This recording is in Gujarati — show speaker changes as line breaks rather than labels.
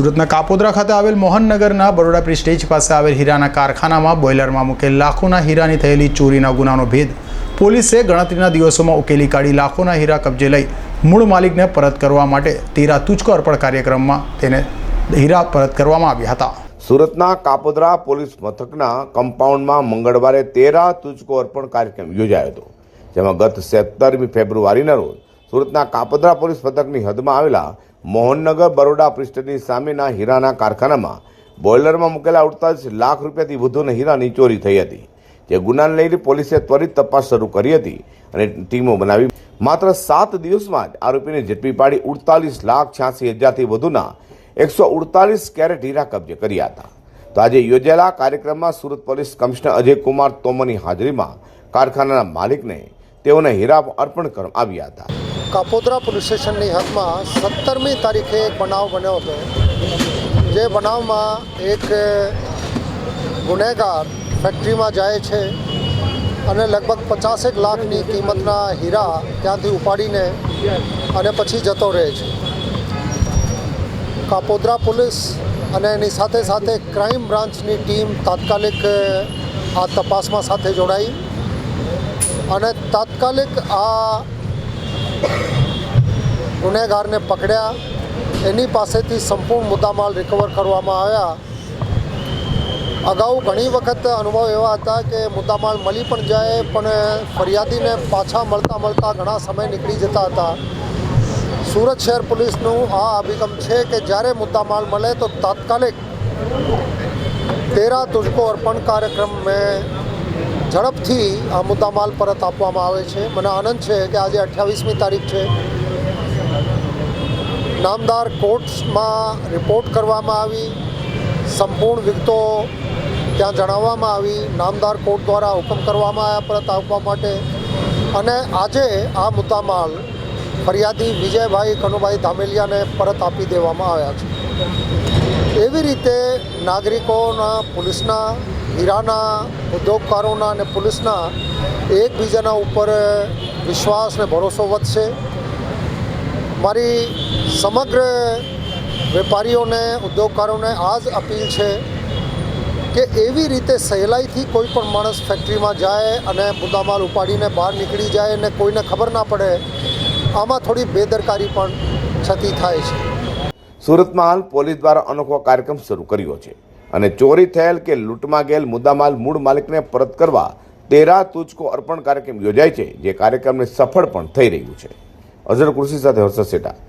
સુરતના કાપોદ્રા ખાતે આવેલ મોહનનગરના બરોડા પ્રિસ્ટેજ પાસે આવેલ હીરાના કારખાનામાં બોઇલરમાં મૂકેલ લાખોના હીરાની થયેલી ચોરીના ગુનાનો ભેદ. પોલીસે ગણતરીના દિવસોમાં ઉકેલી કાઢી લાખોના હીરા કબજે લઈ મૂળ માલિકને પરત કરવા માટે તેરા તુચકો અર્પણ કાર્યક્રમમાં તેને હીરા પરત કરવામાં આવ્યા હતા.
સુરતના કાપોદ્રા પોલીસ મથકના કમ્પાઉન્ડમાં મંગળવારે તેરા તુચકો અર્પણ કાર્યક્રમ યોજાયો હતો, જેમાં ગત સત્તરમી ફેબ્રુઆરીના રોજ સુરતના કાપોદ્રા પોલીસ મથકની હદમાં આવેલા મોહનનગર બરોડા પ્રિસ્ટની સામેના હીરાના કારખાનામાં બોઇલરમાં મૂકેલા અડતાલીસ લાખ રૂપિયાથી વધુના હીરાની ચોરી થઈ હતી. જે ગુનાને લઈને પોલીસે ત્વરિત તપાસ શરૂ કરી હતી અને ટીમો બનાવી. માત્ર સાત દિવસમાં જ આરોપીને ઝડપી પાડી ઉડતાલીસ લાખ છ્યાસી હજારથી વધુના એકસો ઉડતાલીસ કેરેટ હીરા કબજે કર્યા હતા. તો આજે યોજાયેલા કાર્યક્રમમાં સુરત પોલીસ કમિશનર અજયકુમાર તોમરની હાજરીમાં કારખાનાના માલિકને તેઓને હીરા અર્પણ કરવામાં આવ્યા હતા.
કાપોદ્રા પોલીસ સ્ટેશનની હદમાં સત્તરમી તારીખે એક બનાવ બન્યો હતો. જે બનાવમાં એક ગુનેગાર ફેક્ટરીમાં જાય છે અને લગભગ પચાસેક લાખની કિંમતના હીરા ત્યાંથી ઉપાડીને અને પછી જતો રહે છે. કાપોદ્રા પોલીસ અને એની સાથે સાથે ક્રાઇમ બ્રાન્ચની ટીમ તાત્કાલિક આ તપાસમાં સાથે જોડાઈ. અને તાત્કાલિક આ ગુનેગારને પકડ્યા. એની પાસેથી સંપૂર્ણ મુદ્દામાલ રિકવર કરવામાં આવ્યા. અગાઉ ઘણી વખત અનુભવ એવા હતા કે મુદ્દામાલ મળી પણ જાય, પણ ફરિયાદીને પાછા મળતા મળતા ઘણા સમય નીકળી જતા હતા. સુરત શહેર પોલીસનું આ અભિગમ છે કે જ્યારે મુદ્દામાલ મળે તો તાત્કાલિક તેરા તુજકો અર્પણ કાર્યક્રમ મેં ઝડપથી આ મુદ્દામાલ પરત આપવામાં આવે છે. મને આનંદ છે કે આજે અઠ્યાવીસમી તારીખ છે. નામદાર કોર્ટ્સમાં રિપોર્ટ કરવામાં આવી. સંપૂર્ણ વિગતો ત્યાં જણાવવામાં આવી. નામદાર કોર્ટ દ્વારા હુકમ કરવામાં આવ્યા પરત આપવા માટે. અને આજે આ મુદ્દામાલ ફરિયાદી વિજયભાઈ કનુભાઈ ધામેલિયાને પરત આપી દેવામાં આવ્યા છે. એવી રીતે નાગરિકોના, પોલીસના, હીરાના, ઉદ્યોગકારોના અને પોલીસના એકબીજાના ઉપર વિશ્વાસ અને ભરોસો વધશે. મારી સમગ્ર વેપારીઓને, ઉદ્યોગકારોને આ જ અપીલ છે કે એવી રીતે સહેલાઈથી કોઈ પણ માણસ ફેક્ટરીમાં જાય અને મુદ્દામાલ ઉપાડીને બહાર નીકળી જાય અને કોઈને ખબર ના પડે, આમાં થોડી બેદરકારી પણ છતી થાય છે.
સુરતમાં હાલ પોલીસ દ્વારા અનોખો કાર્યક્રમ શરૂ કર્યો છે અને ચોરી થયેલ કે લૂંટમાં ગયેલ મુદ્દામાલ મૂળ માલિકને પરત કરવા તેરા તુચકો અર્પણ કાર્યક્રમ યોજાય છે, જે કાર્યક્રમને સફળ પણ થઈ રહ્યું છે. અઝર કૃષિ સાથે હર્ષદ સેટા.